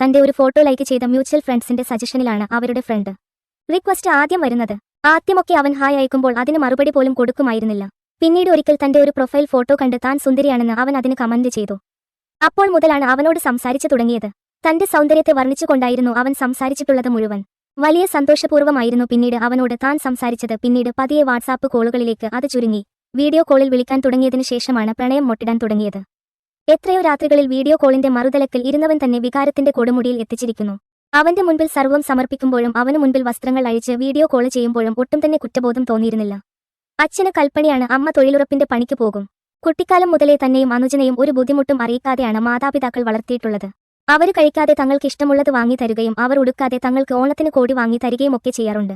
തന്റെ ഒരു photo like ചെയ്ത മ്യൂച്വൽ ഫ്രണ്ട്സിന്റെ സജഷനിലാണ് അവരുടെ ഫ്രണ്ട്. റിക്വസ്റ്റ് ആദ്യം വരുന്നത് ആദ്യമൊക്കെ അവൻ ഹായ് അയക്കുമ്പോൾ അതിന് മറുപടി പോലും കൊടുക്കുമായിരുന്നില്ല. പിന്നീട് ഒരിക്കൽ തന്റെ ഒരു പ്രൊഫൈൽ ഫോട്ടോ കണ്ട് താൻ സുന്ദരിയാണെന്ന് അവൻ അതിന് കമന്റ് ചെയ്തു. അപ്പോൾ മുതലാണ് അവനോട് സംസാരിച്ചു തുടങ്ങിയത്. തന്റെ സൗന്ദര്യത്തെ വർണിച്ചുകൊണ്ടായിരുന്നു അവൻ സംസാരിച്ചിട്ടുള്ളത് മുഴുവൻ. വലിയ സന്തോഷപൂർവമായിരുന്നു പിന്നീട് അവനോട് താൻ സംസാരിച്ചത്. പിന്നീട് പതിയെ വാട്സാപ്പ് കോളുകളിലേക്ക് അത് ചുരുങ്ങി. വീഡിയോ കോളിൽ വിളിക്കാൻ തുടങ്ങിയതിനു ശേഷമാണ് പ്രണയം മൊട്ടിടാൻ തുടങ്ങിയത്. എത്രയോ രാത്രികളിൽ വീഡിയോ കോളിന്റെ മറുതലക്കിൽ ഇരുന്നവൻ തന്നെ വികാരത്തിന്റെ കൊടുമുടിയിൽ എത്തിച്ചിരിക്കുന്നു. അവന്റെ മുൻപിൽ സർവം സമർപ്പിക്കുമ്പോഴും അവനു മുൻപിൽ വസ്ത്രങ്ങൾ അഴിച്ച് വീഡിയോ കോൾ ചെയ്യുമ്പോഴും ഒട്ടും തന്നെ കുറ്റബോധം തോന്നിയിരുന്നില്ല. അച്ഛന് കൽപ്പണിയാണ് അമ്മ തൊഴിലുറപ്പിന്റെ പണിക്ക് പോകും. കുട്ടിക്കാലം മുതലേ തന്നെയും അനുജനെയും ഒരു ബുദ്ധിമുട്ടും അറിയിക്കാതെയാണ് മാതാപിതാക്കൾ വളർത്തിയിട്ടുള്ളത്. അവർ കഴിക്കാതെ തങ്ങൾക്ക് ഇഷ്ടമുള്ളത് വാങ്ങി തരുകയും അവർ ഉടുക്കാതെ തങ്ങൾക്ക് ഓണത്തിന് കോടി വാങ്ങി തരികയും ഒക്കെ ചെയ്യാറുണ്ട്.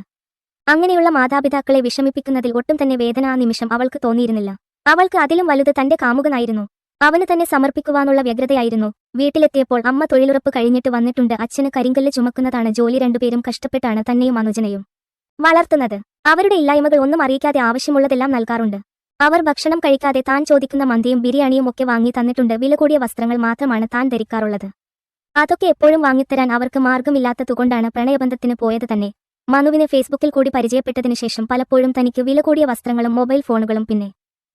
അങ്ങനെയുള്ള മാതാപിതാക്കളെ വിഷമിപ്പിക്കുന്നതിൽ ഒട്ടും തന്നെ വേദന ആ നിമിഷം അവൾക്ക് തോന്നിയിരുന്നില്ല. അവൾക്ക് അതിലും വലുത് തന്റെ കാമുകനായിരുന്നു. അവന് തന്നെ സമർപ്പിക്കുവാനുള്ള വ്യഗ്രതയായിരുന്നു. വീട്ടിലെത്തിയപ്പോൾ അമ്മ തൊഴിലുറപ്പ് കഴിഞ്ഞിട്ട് വന്നിട്ടുണ്ട്. അച്ഛന് കരിങ്കല്ല് ചുമക്കുന്നതാണ്. ജോലി രണ്ടുപേരും കഷ്ടപ്പെട്ടാണ് തന്നെയും അനുജനെയും വളർത്തുന്നത്. അവരുടെ ഇല്ലായ്മകൾ ഒന്നും അറിയിക്കാതെ ആവശ്യമുള്ളതെല്ലാം നൽകാറുണ്ട്. അവർ ഭക്ഷണം കഴിക്കാതെ താൻ ചോദിക്കുന്ന മന്തിയും ബിരിയാണിയും ഒക്കെ വാങ്ങി തന്നിട്ടുണ്ട്. വില കൂടിയ വസ്ത്രങ്ങൾ മാത്രമാണ് താൻ ധരിക്കാറുള്ളത്. അതൊക്കെ എപ്പോഴും വാങ്ങിത്തരാൻ അവർക്ക് മാർഗമില്ലാത്തതുകൊണ്ടാണ് പ്രണയബന്ധത്തിന് പോയത് തന്നെ. മനുവിനെ ഫേസ്ബുക്കിൽ കൂടി പരിചയപ്പെട്ടതിനു ശേഷം പലപ്പോഴും തനിക്ക് വില കൂടിയ വസ്ത്രങ്ങളും മൊബൈൽ ഫോണുകളും പിന്നെ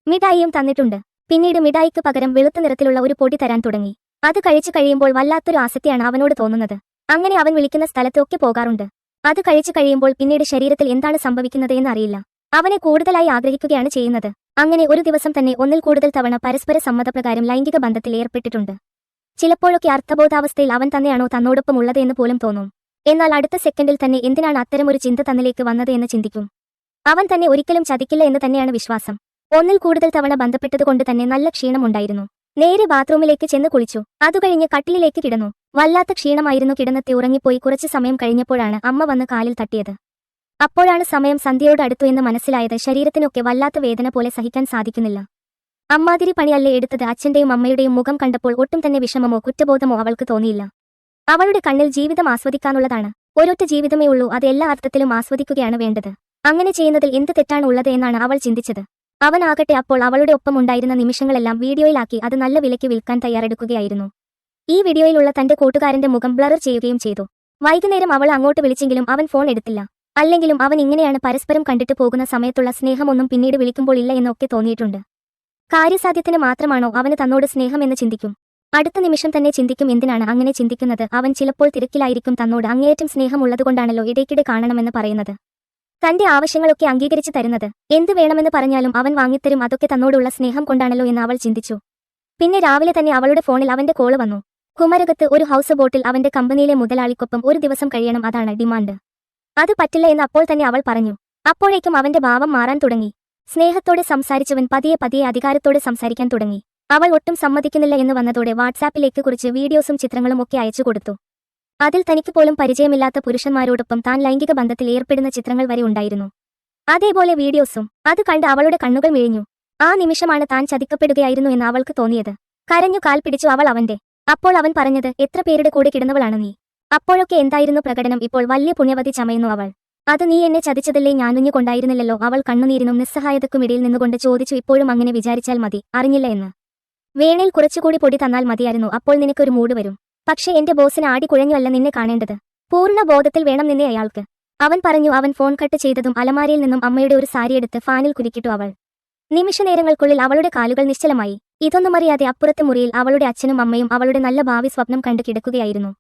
മിഠായിയും തന്നിട്ടുണ്ട്. പിന്നീട് മിഠായിക്ക് പകരം വെളുത്ത നിറത്തിലുള്ള ഒരു പൊടി തരാൻ തുടങ്ങി. അത് കഴിച്ചു കഴിയുമ്പോൾ വല്ലാത്തൊരു ആസക്തിയാണ് അവനോട് തോന്നുന്നത്. അങ്ങനെ അവൻ വിളിക്കുന്ന സ്ഥലത്തൊക്കെ പോകാറുണ്ട്. അത് കഴിച്ചു കഴിയുമ്പോൾ പിന്നീട് ശരീരത്തിൽ എന്താണ് സംഭവിക്കുന്നത് എന്ന് അറിയില്ല അവനെ കൂടുതലായി ആഗ്രഹിക്കുകയാണ് ചെയ്യുന്നത്. അങ്ങനെ ഒരു ദിവസം തന്നെ ഒന്നിൽ കൂടുതൽ തവണ പരസ്പര സമ്മതപ്രകാരം ലൈംഗിക ബന്ധത്തിൽ ഏർപ്പെട്ടിട്ടുണ്ട്. ചിലപ്പോഴൊക്കെ അർത്ഥബോധാവസ്ഥയിൽ അവൻ തന്നെയാണോ തന്നോടൊപ്പം ഉള്ളത് എന്ന് പോലും തോന്നും. എന്നാൽ അടുത്ത സെക്കൻഡിൽ തന്നെ എന്തിനാണ് അത്തരമൊരു ചിന്ത തന്നിലേക്ക് വന്നത് എന്ന് ചിന്തിക്കും. അവൻ തന്നെ ഒരിക്കലും ചതിക്കില്ല എന്ന് തന്നെയാണ് വിശ്വാസം. ഒന്നിൽ കൂടുതൽ തവണ ബന്ധപ്പെട്ടതുകൊണ്ട് തന്നെ നല്ല ക്ഷീണമുണ്ടായിരുന്നു. നേരെ ബാത്റൂമിലേക്ക് ചെന്ന് കുളിച്ചു. അതുകഴിഞ്ഞ് കട്ടിലിലേക്ക് കിടന്നു. വല്ലാത്ത ക്ഷീണമായിരുന്നു കിടന്നത്തെ ഉറങ്ങിപ്പോയി കുറച്ച് സമയം കഴിഞ്ഞപ്പോഴാണ് അമ്മ വന്ന് കാലിൽ തട്ടിയത്. അപ്പോഴാണ് സമയം സന്ധ്യയോട് അടുത്തു എന്ന് മനസ്സിലായത് ശരീരത്തിനൊക്കെ വല്ലാത്ത വേദന പോലെ സഹിക്കാൻ സാധിക്കുന്നില്ല. അമ്മാതിരി പണിയല്ലേ എടുത്തത് അച്ഛന്റെയും അമ്മയുടെയും മുഖം കണ്ടപ്പോൾ ഒട്ടും തന്നെ വിഷമമോ കുറ്റബോധമോ അവൾക്ക് തോന്നിയില്ല. അവളുടെ കണ്ണിൽ ജീവിതം ആസ്വദിക്കാനുള്ളതാണ്. ഒരൊറ്റ ജീവിതമേ ഉള്ളൂ അത് എല്ലാ അർത്ഥത്തിലും ആസ്വദിക്കുകയാണ് വേണ്ടത്. അങ്ങനെ ചെയ്യുന്നതിൽ എന്ത് തെറ്റാണ് ഉള്ളത് എന്നാണ് അവൾ ചിന്തിച്ചത്. അവനാകട്ടെ അപ്പോൾ അവളുടെ ഒപ്പം ഉണ്ടായിരുന്ന നിമിഷങ്ങളെല്ലാം വീഡിയോയിലാക്കി അത് നല്ല വിലയ്ക്ക് വിൽക്കാൻ തയ്യാറെടുക്കുകയായിരുന്നു. ഈ വീഡിയോയിലുള്ള തന്റെ കൂട്ടുകാരന്റെ മുഖം ബ്ലർ ചെയ്യുകയും ചെയ്തു. വൈകുന്നേരം അവൾ അങ്ങോട്ട് വിളിച്ചെങ്കിലും അവൻ ഫോൺ എടുത്തില്ല. അല്ലെങ്കിലും അവൻ ഇങ്ങനെയാണ് പരസ്പരം കണ്ടിട്ട് പോകുന്ന സമയത്തുള്ള സ്നേഹമൊന്നും പിന്നീട് വിളിക്കുമ്പോൾ ഇല്ല എന്നൊക്കെ തോന്നിയിട്ടുണ്ട്. കാര്യസാധ്യത്തിന് മാത്രമാണോ അവന് തന്നോട് സ്നേഹം എന്ന് ചിന്തിക്കും? അടുത്ത നിമിഷം തന്നെ ചിന്തിക്കും എന്തിനാണ് അങ്ങനെ ചിന്തിക്കുന്നത്? അവൻ ചിലപ്പോൾ തിരക്കിലായിരിക്കും തന്നോട് അങ്ങേയറ്റം സ്നേഹമുള്ളതുകൊണ്ടാണല്ലോ ഇടയ്ക്കിടെ കാണണമെന്ന് പറയുന്നത്. തന്റെ ആവശ്യങ്ങളൊക്കെ അംഗീകരിച്ചു തരുന്നത്. എന്ത് വേണമെന്ന് പറഞ്ഞാലും അവൻ വാങ്ങിത്തരും അതൊക്കെ തന്നോടുള്ള സ്നേഹം കൊണ്ടാണല്ലോ എന്ന് അവൾ ചിന്തിച്ചു. പിന്നെ രാവിലെ തന്നെ അവളുടെ ഫോണിൽ അവന്റെ കോൾ വന്നു. കുമരകത്ത് ഒരു ഹൗസ് ബോട്ടിൽ അവന്റെ കമ്പനിയിലെ മുതലാളിക്കൊപ്പം ഒരു ദിവസം കഴിയണം അതാണ് ഡിമാൻഡ്. അത് പറ്റില്ല എന്ന് അപ്പോൾ തന്നെ അവൾ പറഞ്ഞു. അപ്പോഴേക്കും അവന്റെ ഭാവം മാറാൻ തുടങ്ങി. സ്നേഹത്തോടെ സംസാരിച്ചവൻ പതിയെ പതിയെ അധികാരത്തോടെ സംസാരിക്കാൻ തുടങ്ങി. അവൾ ഒട്ടും സമ്മതിക്കുന്നില്ല എന്ന് വന്നതോടെ വാട്സാപ്പിലേക്ക് കുറിച്ച് വീഡിയോസും ചിത്രങ്ങളും ഒക്കെ അയച്ചു കൊടുത്തു. അതിൽ തനിക്ക് പോലും പരിചയമില്ലാത്ത പുരുഷന്മാരോടൊപ്പം താൻ ലൈംഗിക ബന്ധത്തിൽ ഏർപ്പെടുന്ന ചിത്രങ്ങൾ വരെ ഉണ്ടായിരുന്നു. അതേപോലെ വീഡിയോസും അത് കണ്ട് അവളുടെ കണ്ണുകൾ മിഴിഞ്ഞു. ആ നിമിഷമാണ് താൻ ചതിക്കപ്പെടുകയായിരുന്നു എന്ന് അവൾക്ക് തോന്നിയത്. കരഞ്ഞു കാൽ പിടിച്ചു അവൾ അവന്റെ. അപ്പോൾ അവൻ പറഞ്ഞത് എത്ര പേരുടെ കൂടെ കിടന്നവളാണ് നീ? അപ്പോഴൊക്കെ എന്തായിരുന്നു പ്രകടനം? ഇപ്പോൾ വലിയ പുണ്യവതി ചമയുന്നു അവൾ. അത് നീ എന്നെ ചതിച്ചതല്ലേ? ഞാനുഞ്ഞു കൊണ്ടായിരുന്നില്ലല്ലോ അവൾ കണ്ണുനീരിനും നിസ്സഹായതക്കുമിടയിൽ നിന്നുകൊണ്ട് ചോദിച്ചു ഇപ്പോഴും അങ്ങനെ വിചാരിച്ചാൽ മതി. അറിഞ്ഞില്ല എന്ന്. വേണേൽ കുറച്ചുകൂടി പൊടി തന്നാൽ മതിയായിരുന്നു. അപ്പോൾ നിനക്കൊരു മൂട് വരും. പക്ഷേ എന്റെ ബോസിന് ആടി കുഴഞ്ഞുവല്ല നിന്നെ കാണേണ്ടത്. പൂർണ ബോധത്തിൽ വേണം നിന്നെ അയാൾക്ക്. അവൻ പറഞ്ഞു അവൻ ഫോൺ കട്ട് ചെയ്തതും അലമാരയിൽ നിന്നും അമ്മയുടെ ഒരു സാരി എടുത്ത് ഫാനിൽ കുരുക്കിട്ടു അവൾ. നിമിഷനേരങ്ങൾക്കുള്ളിൽ അവളുടെ കാലുകൾ നിശ്ചലമായി. ഇതൊന്നും അറിയാതെ അപ്പുറത്തെ മുറിയിൽ അവളുടെ അച്ഛനും അമ്മയും അവളുടെ നല്ല ഭാവി സ്വപ്നം കണ്ടു കിടക്കുകയായിരുന്നു.